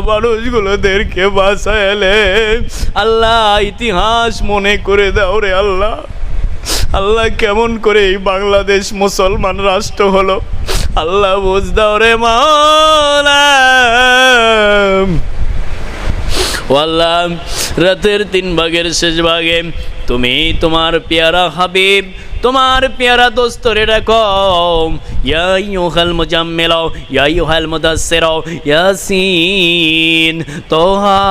মানুষগুলোদেরকে আল্লাহ, ইতিহাস মনে করে দাও রে আল্লাহ। আল্লাহ, কেমন করে এই বাংলাদেশ মুসলমান রাষ্ট্র হলো। আল্লাহ, বুঝ দাও রে মাওলা রাতের তিন ভাগের শেষ ভাগে তুমি তোমার পেয়ারা হাবিব তোমার পেয়ারা দোস্তরে রাখো। ইয়া ইউহাল মুজাম্মিল, ইয়া ইউহাল মুদাসসির, ইয়াসিন তোহা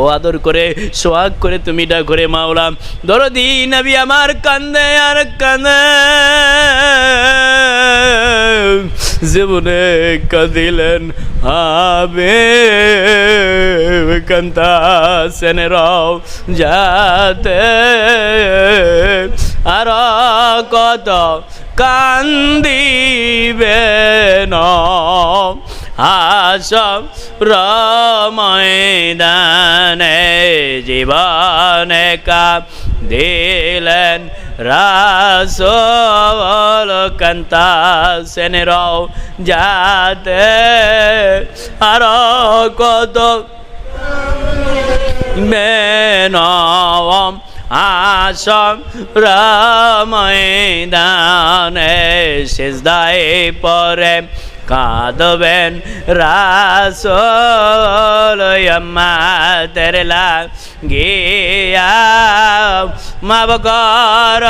ও আদর করে, সোহাগ করে তুমি ডাকরে মাওলা। দরদি নবী আমার কান্দে আর কান্দে। জীবনে কাঁদিলেন আবে কান্তা সেনের যাতে আর কত কান্দিবে ন? আশম রময়দানে জীবনে কা দিলেন রাসল কান্তা সেনের যাতে আর কত মেনম আসম রময়দানে সিজদায় পরে কাঁদবেন রাসল তেরলা গিয়া মাবকর